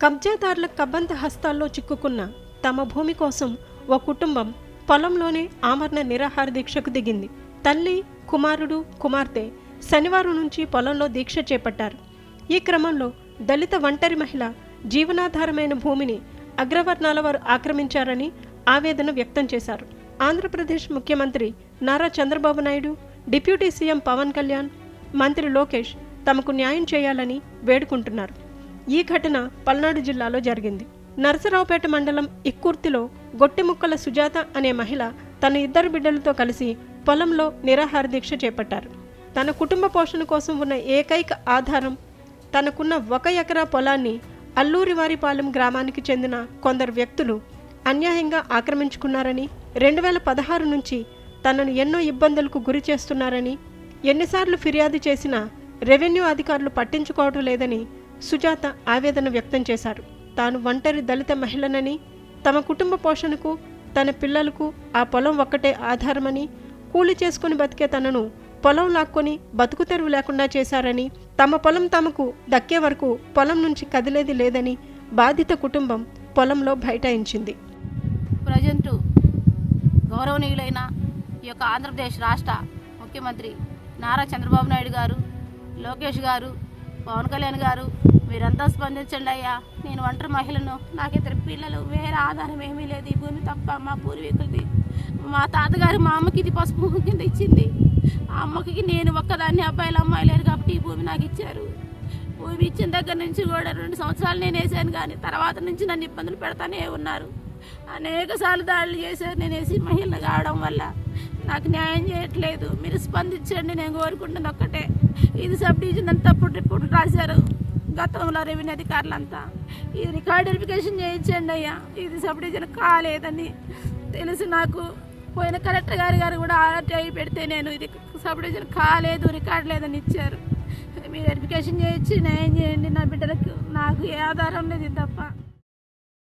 కబ్జాదారుల కబ్బంత హస్తాల్లో చిక్కుకున్న తమ భూమి కోసం ఓ కుటుంబం పొలంలోనే ఆమరణ నిరాహార దీక్షకు దిగింది. తల్లి కుమారుడు కుమార్తె శనివారం నుంచి పొలంలో దీక్ష చేపట్టారు. ఈ క్రమంలో దళిత ఒంటరి మహిళ జీవనాధారమైన భూమిని అగ్రవర్ణాల వారు ఆక్రమించారని ఆవేదన వ్యక్తం చేశారు. ఆంధ్రప్రదేశ్ ముఖ్యమంత్రి నారా చంద్రబాబు నాయుడు డిప్యూటీ సీఎం పవన్ కళ్యాణ్ మంత్రి లోకేష్ తమకు న్యాయం చేయాలని వేడుకుంటున్నారు. ఈ ఘటన పల్నాడు జిల్లాలో జరిగింది. నరసరావుపేట మండలం ఇక్కుర్తిలో గొట్టెముక్కల సుజాత అనే మహిళ తన ఇద్దరు బిడ్డలతో కలిసి పొలంలో నిరాహార దీక్ష చేపట్టారు. తన కుటుంబ పోషణ కోసం ఉన్న ఏకైక ఆధారం తనకున్న ఒక ఎకరా పొలాన్ని అల్లూరివారిపాలెం గ్రామానికి చెందిన కొందరు వ్యక్తులు అన్యాయంగా ఆక్రమించుకున్నారని రెండు వేల పదహారు నుంచి తనను ఎన్నో ఇబ్బందులకు గురి చేస్తున్నారని ఎన్నిసార్లు ఫిర్యాదు చేసినా రెవెన్యూ అధికారులు పట్టించుకోవటం లేదని సుజాత ఆవేదన వ్యక్తం చేశారు. తాను ఒంటరి దళిత మహిళనని తమ కుటుంబ పోషణకు తన పిల్లలకు ఆ పొలం ఒక్కటే ఆధారమని కూలి చేసుకుని బతికే తనను పొలం లాక్కొని బతుకు తెరువు లేకుండా చేశారని తమ పొలం తమకు దక్కే వరకు పొలం నుంచి కదిలేది లేదని బాధిత కుటుంబం పొలంలో బైఠాయించింది. ప్రజెంటు గౌరవనీయులైన ఈ యొక్క ఆంధ్రప్రదేశ్ రాష్ట్ర ముఖ్యమంత్రి నారా చంద్రబాబు నాయుడు గారు లోకేష్ గారు పవన్ కళ్యాణ్ గారు మీరంతా స్పందించండి అయ్యా. నేను ఒంటరి మహిళను నాకు ఇద్దరు పిల్లలు వేరే ఆధారం ఏమీ లేదు. ఈ భూమి తప్ప మా పూర్వీకులది మా తాతగారు మా అమ్మకి ఇది పసుపు కింద ఇచ్చింది. ఆ అమ్మకి నేను ఒక్కదాన్ని అబ్బాయిలు అమ్మాయి లేరు కాబట్టి ఈ భూమి నాకు ఇచ్చారు. భూమి ఇచ్చిన దగ్గర నుంచి కూడా రెండు సంవత్సరాలు నేను వేసాను కానీ తర్వాత నుంచి నన్ను ఇబ్బందులు పెడతానే ఉన్నారు. అనేక సార్లు దాడులు చేశారు నేను వేసి మహిళ కావడం వల్ల. నాకు న్యాయం చేయట్లేదు. మీరు స్పందించండి నేను కోరుకుంటుంది ఒక్కటే. ఇది సబ్ డివిజన్ అంతా తప్పుడు రిపోర్ట్ రాశారు. గతంలో రెవెన్యూ అధికారులంతా. ఇది రికార్డ్ వెరిఫికేషన్ చేయించండి అయ్యా. ఇది సబ్ డివిజన్ కాలేదని తెలుసు నాకు. పోయిన కలెక్టర్ గారి గారు కూడా ఆర్టీఐ పెడితే నేను ఇది సబ్ డివిజన్ కాలేదు రికార్డ్ లేదని ఇచ్చారు. మీరు వెరిఫికేషన్ చేయించి న్యాయం చేయండి నా బిడ్డలకు. నాకు ఏ ఆధారం లేదు తప్ప.